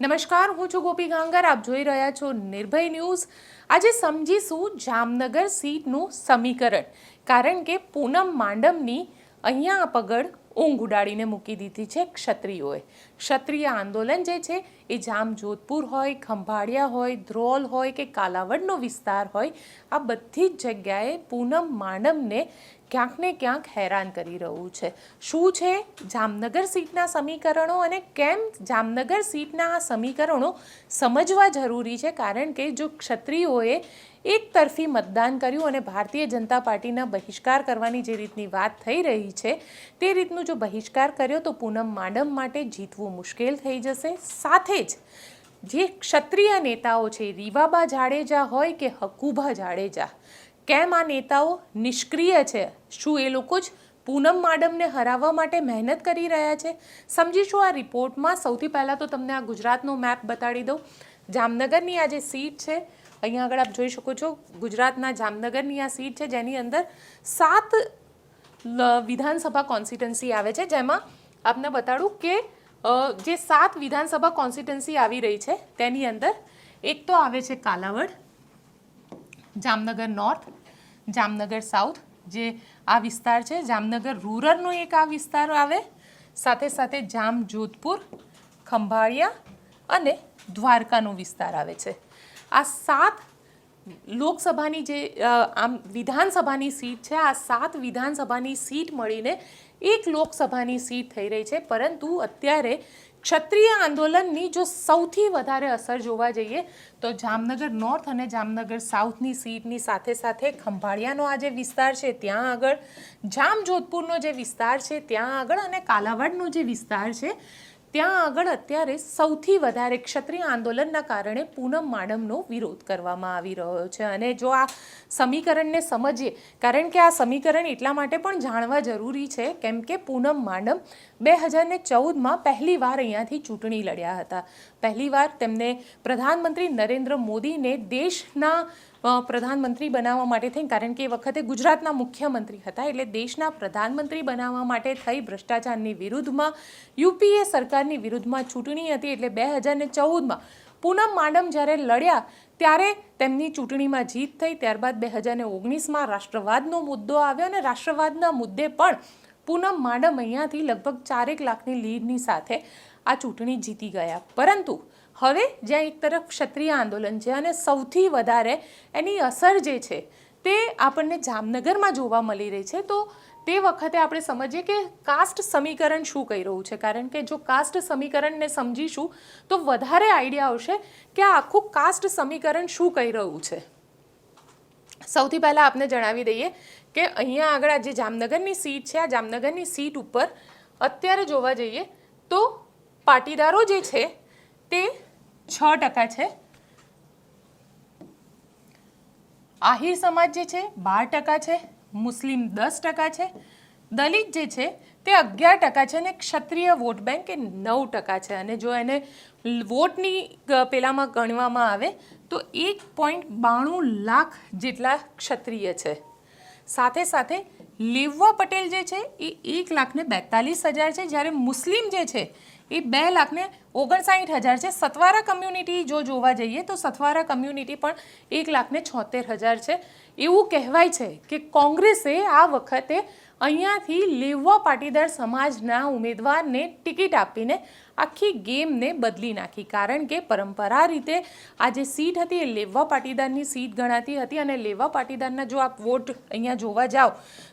નમસ્કાર, હું છું ગોપી ગાંગર. આપ જોઈ રહ્યા છો નિર્ભય ન્યૂઝ. આજે સમજીશું જામનગર સીટનું સમીકરણ. કારણ કે પૂનમ માંડમની અહીંયા પગડ ઊંઘ ઉડાડીને મૂકી દીધી છે ક્ષત્રિયોએ. ક્ષત્રિય આંદોલન જે છે, એ જામ જોધપુર હોય, ખંભાળિયા હોય, ધ્રોલ હોય કે કાલાવડનો વિસ્તાર હોય, આ બધી જ જગ્યાએ પૂનમ માંડમને ક્યાંક ને ક્યાંક હેરાન કરી રહ્યું છે. શું છે જામનગર સીટના સમીકરણો અને કેમ જામનગર સીટના આ સમીકરણો સમજવા જરૂરી છે? કારણ કે જો ક્ષત્રિયોએ એક તરફી મતદાન કર્યું અને ભારતીય જનતા પાર્ટીના બહિષ્કાર કરવાની જે રીતની વાત થઈ રહી છે, તે રીતનું જો બહિષ્કાર કર્યો તો પૂનમ માડમ માટે જીતવું મુશ્કેલ થઈ જશે. સાથે જ જે ક્ષત્રિય નેતાઓ છે, રીવાબા જાડેજા હોય કે હકુભા જાડેજા, કેમ આ નેતાઓ નિષ્ક્રિય છે? શું એ લોકો જ પૂનમ માડમને હરાવવા માટે મહેનત કરી રહ્યા છે? સમજીશું આ રિપોર્ટમાં? સૌથી પહેલાં તો તમને આ ગુજરાતનો મેપ બતાડી દઉં. જામનગરની આ જે સીટ છે, અહીંયા આગળ આપ જોઈ શકો છો, ગુજરાતના જામનગરની આ સીટ છે, જેની અંદર સાત વિધાનસભા કોન્સ્ટિટન્સી આવે છે, જેમાં આપને બતાડું કે જે સાત વિધાનસભા કોન્સ્ટિટન્સી આવી રહી છે, તેની અંદર એક તો આવે છે કાલાવડ, જામનગર નોર્થ જામનગર સાઉથ જે આ વિસ્તાર છે, જામનગર રૂરલનો એક આ વિસ્તાર આવે, સાથે સાથે જામ જોધપુર, ખંભાળિયા અને દ્વારકાનો વિસ્તાર આવે છે. આ સાત લોકસભાની જે આમ વિધાનસભાની સીટ છે, આ સાત વિધાનસભાની સીટ મળીને એક લોકસભાની સીટ થઈ રહી છે. પરંતુ અત્યારે ક્ષત્રિય આંદોલનની જો સૌથી વધારે અસર જોવા જઈએ, તો જામનગર નોર્થ અને જામનગર સાઉથની સીટની સાથે સાથે ખંભાળિયાનો આ જે વિસ્તાર છે, ત્યાં આગળ જામ જોધપુરનો જે વિસ્તાર છે, ત્યાં આગળ અને કાલાવાડનો જે વિસ્તાર છે ત્યાં આગળ અત્યારે સૌથી વધારે ક્ષત્રિય આંદોલનના કારણે પૂનમ માડમનો વિરોધ કરવામાં આવી રહ્યો છે. અને જો આ સમીકરણને સમજીએ, કારણ કે આ સમીકરણ એટલા માટે પણ જાણવા જરૂરી છે, કેમ કે પૂનમ માડમ બે હજારને ચૌદમાં પહેલી વાર અહીંયાથી ચૂંટણી લડ્યા હતા. પહેલીવાર તેમને પ્રધાનમંત્રી નરેન્દ્ર મોદીને દેશના પ્રધાનમંત્રી બનાવવા માટે થઈ, કારણ કે એ વખતે ગુજરાતના મુખ્યમંત્રી હતા, એટલે દેશના પ્રધાનમંત્રી બનાવવા માટે થઈ ભ્રષ્ટાચારની વિરુદ્ધમાં, યુપીએ સરકારની વિરુદ્ધમાં ચૂંટણી હતી, એટલે બે હજારને ચૌદમાં પૂનમ માડમ જ્યારે લડ્યા, ત્યારે તેમની ચૂંટણીમાં જીત થઈ, ત્યારબાદ બે હજારને ઓગણીસમાં રાષ્ટ્રવાદનો મુદ્દો આવ્યો અને રાષ્ટ્રવાદના મુદ્દે પણ પૂનમ માડમ અહીંયાથી લગભગ ચારેક લાખની લીડની સાથે આ ચૂંટણી જીતી ગયા. પરંતુ હવે જ્યાં એક તરફ ક્ષત્રિય આંદોલન છે અને સૌથી વધારે એની અસર જે છે તે આપણને જામનગરમાં જોવા મળી રહી છે, તો તે વખતે આપણે સમજીએ કે કાસ્ટ સમીકરણ શું કહી રહ્યું છે? કારણ કે જો કાસ્ટ સમીકરણને સમજીશું, તો વધારે આઈડિયા આવશે કે આ આખું કાસ્ટ સમીકરણ શું કહી રહ્યું છે. સૌથી પહેલાં આપને જણાવી દઈએ કે અહીંયા આગળ જે જામનગરની સીટ છે, આ જામનગરની સીટ ઉપર અત્યારે જોવા જઈએ તો પાટીદારો જે છે તે છ ટકા છે. આહિર સમાજ જે છે, બાર ટકા છે. મુસ્લિમ દસ ટકા છે. દલિત જે છે, તે અગિયાર ટકા છે અને ક્ષત્રિય વોટ બેંક એ નવ ટકા છે. અને જો એને વોટની પેલામાં ગણવામાં આવે, તો એક પોઈન્ટ બાણું લાખ જેટલા ક્ષત્રિય છે. સાથે સાથે લેવવા પટેલ જે છે, એ એક લાખને બેતાલીસ હજાર છે. જ્યારે મુસ્લિમ જે છે એ બે લાખને ઓગણસાઠ હજાર છે. સતવારા કમ્યુનિટી જો જોવા જઈએ તો સતવારા કમ્યુનિટી પણ એક લાખને છોતેર હજાર છે. એવું કહેવાય છે કે કોંગ્રેસે આ વખતે અહીંયાથી લેવવા પાટીદાર સમાજના ઉમેદવારને ટિકિટ આપીને આખી ગેમને બદલી નાખી. કારણ કે પરંપરા રીતે આ જે સીટ હતી, એ લેવા પાટીદારની સીટ ગણાતી હતી અને લેવા પાટીદારના જો આપ વોટ અહીંયા જોવા જાઓ,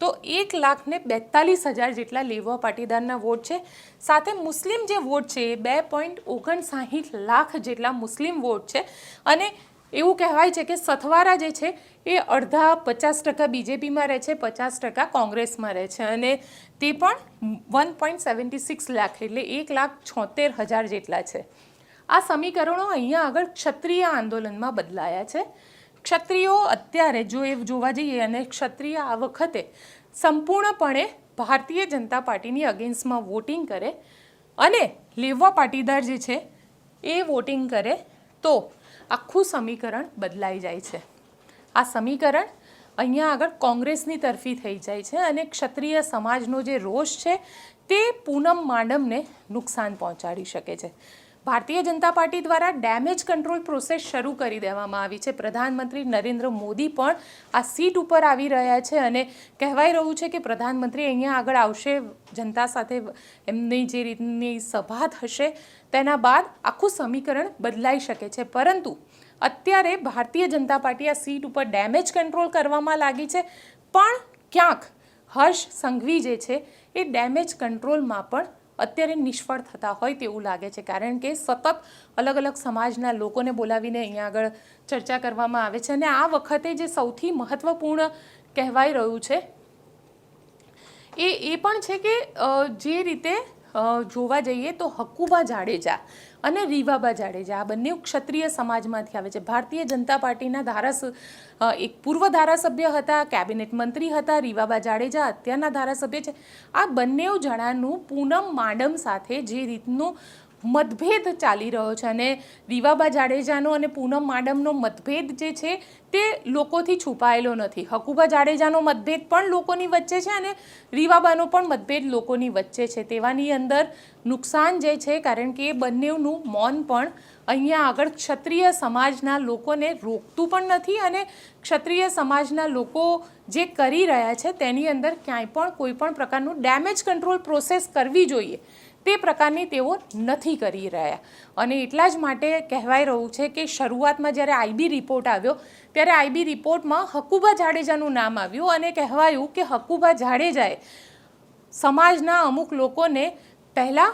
તો એક લાખને બેતાલીસ હજાર જેટલા લેવા પાટીદારના વોટ છે. સાથે મુસ્લિમ જે વોટ છે, એ બે પોઈન્ટ ઓગણસાહીઠ લાખ જેટલા મુસ્લિમ વોટ છે અને એવું કહેવાય છે કે સથવારા જે છે એ અડધા પચાસ ટકા બીજેપીમાં રહે છે, પચાસ ટકા કોંગ્રેસમાં રહે છે. અને તે પણ one point seventy six lakh એટલે એક લાખ છોતેર હજાર જેટલા છે. આ સમીકરણો અહીંયા આગળ ક્ષત્રિય આંદોલનમાં બદલાયા છે. ક્ષત્રિયો અત્યારે જો એ જોવા જઈએ અને ક્ષત્રિય આ વખતે સંપૂર્ણપણે ભારતીય જનતા પાર્ટીની અગેન્સ્ટમાં વોટિંગ કરે અને લેવા પાટીદાર જે છે એ વોટિંગ કરે, તો આખું સમીકરણ બદલાઈ જાય છે. આ સમીકરણ અહીંયા આગળ કોંગ્રેસની તરફી થઈ જાય છે અને ક્ષત્રિય સમાજનો જે રોષ છે તે પૂનમ માડમને નુકસાન પહોંચાડી શકે છે. ભારતીય જનતા પાર્ટી દ્વારા ડેમેજ કંટ્રોલ પ્રોસેસ શરૂ કરી દેવામાં આવી છે. પ્રધાનમંત્રી નરેન્દ્ર મોદી પણ આ સીટ ઉપર આવી રહ્યા છે અને કહેવાય રહ્યું છે કે પ્રધાનમંત્રી અહીંયા આગળ આવશે, જનતા સાથે એમની જે રીતની સભા થશે, તેના બાદ આખું સમીકરણ બદલાઈ શકે છે. પરંતુ અત્યારે ભારતીય જનતા પાર્ટી આ સીટ ઉપર ડેમેજ કંટ્રોલ કરવામાં લાગી છે. પણ ક્યાંક હર્ષ સંઘવી જે છે, એ ડેમેજ કંટ્રોલમાં પણ અત્યારે નિષ્ફળ થતા હોય તેવું લાગે છે, કારણ કે સતત અલગ અલગ સમાજના લોકોને બોલાવીને અહીંયા આગળ ચર્ચા કરવામાં આવે છે અને આ વખતે જે સૌથી મહત્ત્વપૂર્ણ કહેવાય રહ્યું છે, એ એ પણ છે કે જે રીતે જોવા જઈએ તો હકુબા જાડેજા અને રીવાબા જાડેજા આ બંને ક્ષત્રિય સમાજમાંથી આવે છે. ભારતીય જનતા પાર્ટીના ધારાસ એક પૂર્વ ધારાસભ્ય હતા, કેબિનેટ મંત્રી હતા રીવાબા જાડેજા અત્યારના ધારાસભ્ય છે. આ બંને જણાનું પૂનમ માડમ સાથે જે રીતનું મતભેદ ચાલી રહ્યો છે અને રીવાબા જાડેજાનો અને પૂનમ માડમનો મતભેદ જે છે તે લોકોથી છુપાયેલો નથી. હકુબા જાડેજાનો મતભેદ પણ લોકોની વચ્ચે છે અને રીવાબાનો પણ મતભેદ લોકોની વચ્ચે છે. તેવાની અંદર નુકસાન જે છે, કારણ કે એ બંનેનું મૌન પણ અહીંયા આગળ ક્ષત્રિય સમાજના લોકોને રોકતું પણ નથી અને ક્ષત્રિય સમાજના લોકો જે કરી રહ્યા છે તેની અંદર ક્યાંય પણ કોઈ પણ પ્રકારનું ડેમેજ કંટ્રોલ પ્રોસેસ કરવી જોઈએ. તે પ્રકારની તેઓ નથી કરી રહ્યા. અને એટલા જ માટે કહેવાય રહ્યું છે કે શરૂઆતમાં જ્યારે આઈબી રિપોર્ટ આવ્યો, ત્યારે આઈબી રિપોર્ટમાં હકુબા જાડેજાનું નામ આવ્યું અને કહેવાયું કે હકુબા જાડેજાએ સમાજના અમુક લોકોને પહેલાં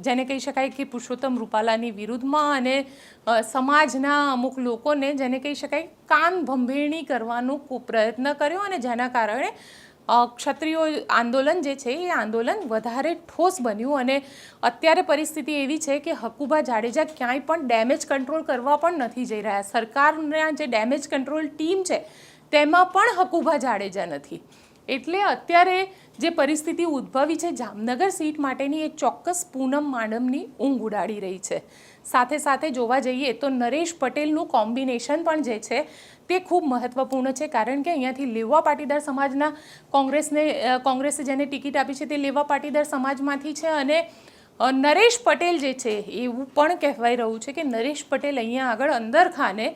જેને કહી શકાય કે પુરુષોત્તમ રૂપાલાની વિરુદ્ધમાં અને સમાજના અમુક લોકોને, જેને કહી શકાય, કાન ભંભેરણી કરવાનો પ્રયત્ન કર્યો અને જેના કારણે ક્ષત્રિયો આંદોલન જે છે, એ આંદોલન વધારે ઠોસ બન્યું અને અત્યારે પરિસ્થિતિ એવી છે કે હકુબા જાડેજા ક્યાંય પણ ડેમેજ કંટ્રોલ કરવા પણ નથી જઈ રહ્યા. સરકારના જે ડેમેજ કંટ્રોલ ટીમ છે, તેમાં પણ હકુબા જાડેજા નથી. એટલે અત્યારે જે પરિસ્થિતિ ઉદ્ભવી છે, જામનગર સીટ માટેની એ ચોક્કસ પૂનમ માડમની ઊંઘ ઉડાડી રહી છે. સાથે સાથે જોવા જઈએ તો નરેશ પટેલનું કોમ્બિનેશન પણ જે છે, તે ખૂબ મહત્વપૂર્ણ છે, કારણ કે અહીંયાથી લેવા પાટીદાર સમાજના કોંગ્રેસને કોંગ્રેસે જેને ટિકિટ આપી છે તે લેવા પાટીદાર સમાજમાંથી છે અને નરેશ પટેલ જે છે, એવું પણ કહેવાય રહ્યું છે કે નરેશ પટેલ અહીંયા આગળ અંદર ખાને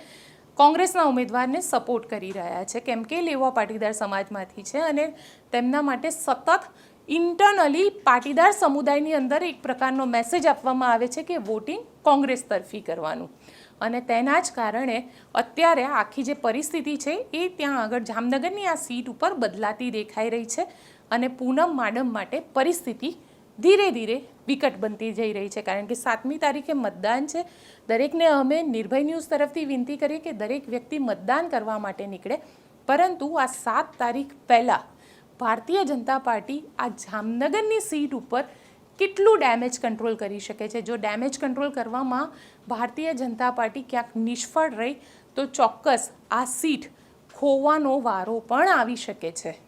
કોંગ્રેસના ઉમેદવારને સપોર્ટ કરી રહ્યા છે. કેમ કે લેવા પાટીદાર સમાજમાંથી છે અને તેમના માટે સતત ઇન્ટરનલી પાટીદાર સમુદાયની અંદર એક પ્રકારનો મેસેજ આપવામાં આવે છે કે વોટિંગ કોંગ્રેસ તરફી કરવાનું. અને તેના જ કારણે અત્યારે આખી જે પરિસ્થિતિ છે એ ત્યાં આગળ જામનગરની આ સીટ ઉપર બદલાતી દેખાઈ રહી છે અને પૂનમ માડમ માટે પરિસ્થિતિ ધીરે ધીરે વિકટ બનતી જઈ રહી છે. કારણ કે સાતમી તારીખે મતદાન છે. દરેકને અમે નિર્ભય ન્યૂઝ તરફથી વિનંતી કરીએ કે દરેક વ્યક્તિ મતદાન કરવા માટે નીકળે. પરંતુ આ સાત તારીખ પહેલાં ભારતીય જનતા પાર્ટી આ જામનગરની સીટ ઉપર કેટલું ડેમેજ કંટ્રોલ કરી શકે છે? જો ડેમેજ કંટ્રોલ કરવામાં ભારતીય જનતા પાર્ટી ક્યાંક નિષ્ફળ રહી, તો ચોક્કસ આ સીટ ખોવાનો વારો પણ આવી શકે છે.